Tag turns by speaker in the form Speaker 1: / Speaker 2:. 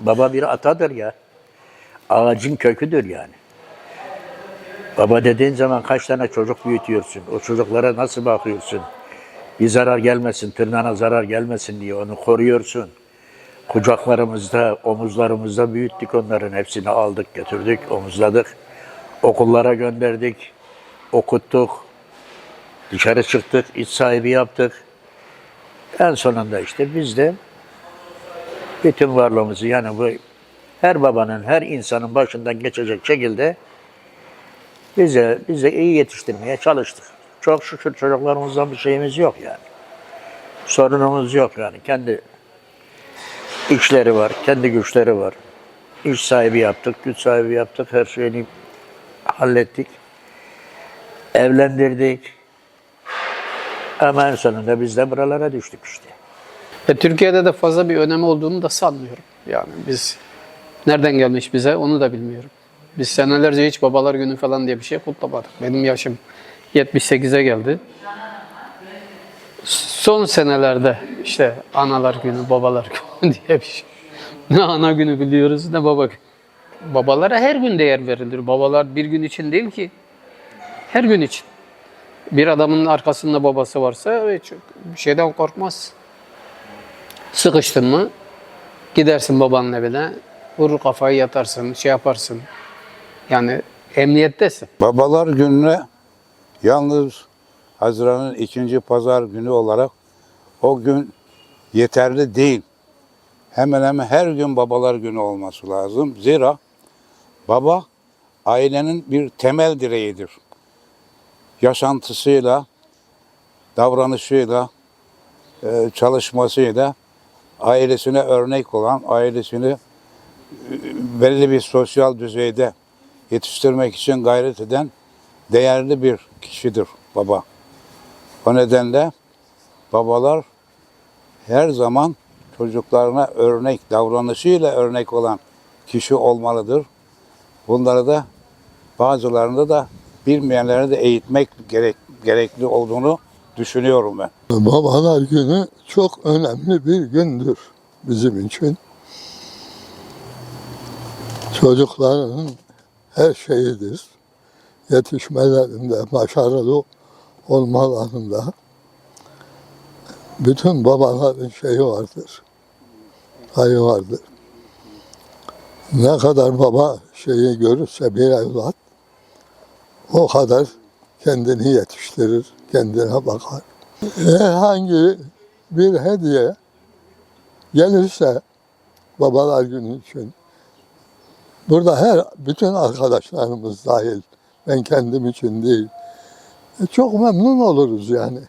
Speaker 1: Baba bir atadır ya. Ağacın köküdür yani. Baba dediğin zaman kaç tane çocuk büyütüyorsun? O çocuklara nasıl bakıyorsun? Bir zarar gelmesin, tırnağına zarar gelmesin diye onu koruyorsun. Kucaklarımızda, omuzlarımızda büyüttük onların hepsini aldık, götürdük, omuzladık. Okullara gönderdik, okuttuk. Dışarı çıktık, iç sahibi yaptık. En sonunda işte biz de bütün varlığımızı yani bu her babanın, her insanın başından geçecek şekilde bize bize iyi yetiştirmeye çalıştık. Çok şükür çocuklarımızdan bir şeyimiz yok yani. Sorunumuz yok yani. Kendi işleri var, kendi güçleri var. İş sahibi yaptık, güç sahibi yaptık, her şeyini hallettik. Evlendirdik. Ama en sonunda biz de buralara düştük işte.
Speaker 2: E, Türkiye'de de fazla bir önemi olduğunu da sanmıyorum. Yani biz nereden gelmiş bize onu da bilmiyorum. Biz senelerce hiç babalar günü falan diye bir şey kutlamadık. Benim yaşım 78'e geldi. Son senelerde işte analar günü, babalar günü diye bir şey. Ne ana günü biliyoruz ne baba günü. Babalara her gün değer verilir. Babalar bir gün için değil ki. Her gün için. Bir adamın arkasında babası varsa hiç bir şeyden korkmaz. Sıkıştın mı gidersin babanın evine, vurur kafayı yatarsın, şey yaparsın. Yani emniyettesin.
Speaker 3: Babalar gününe yalnız Haziran'ın ikinci pazar günü olarak o gün yeterli değil. Hemen hemen her gün babalar günü olması lazım. Zira baba ailenin bir temel direğidir. Yaşantısıyla, davranışıyla, e, çalışmasıyla ailesine örnek olan, ailesini e, belli bir sosyal düzeyde yetiştirmek için gayret eden değerli bir kişidir baba. O nedenle babalar her zaman çocuklarına örnek, davranışıyla örnek olan kişi olmalıdır. Bunları da bazılarında da bilmeyenleri de eğitmek gerek, gerekli olduğunu düşünüyorum ben.
Speaker 4: Babalar günü çok önemli bir gündür bizim için. Çocukların her şeyidir. Yetişmelerinde, başarılı olmalarında bütün babaların şeyi vardır. Payı vardır. Ne kadar baba şeyi görürse bir evlat o kadar kendini yetiştirir, kendine bakar. Herhangi bir hediye gelirse babalar günü için burada her bütün arkadaşlarımız dahil ben kendim için değil e, çok memnun oluruz yani.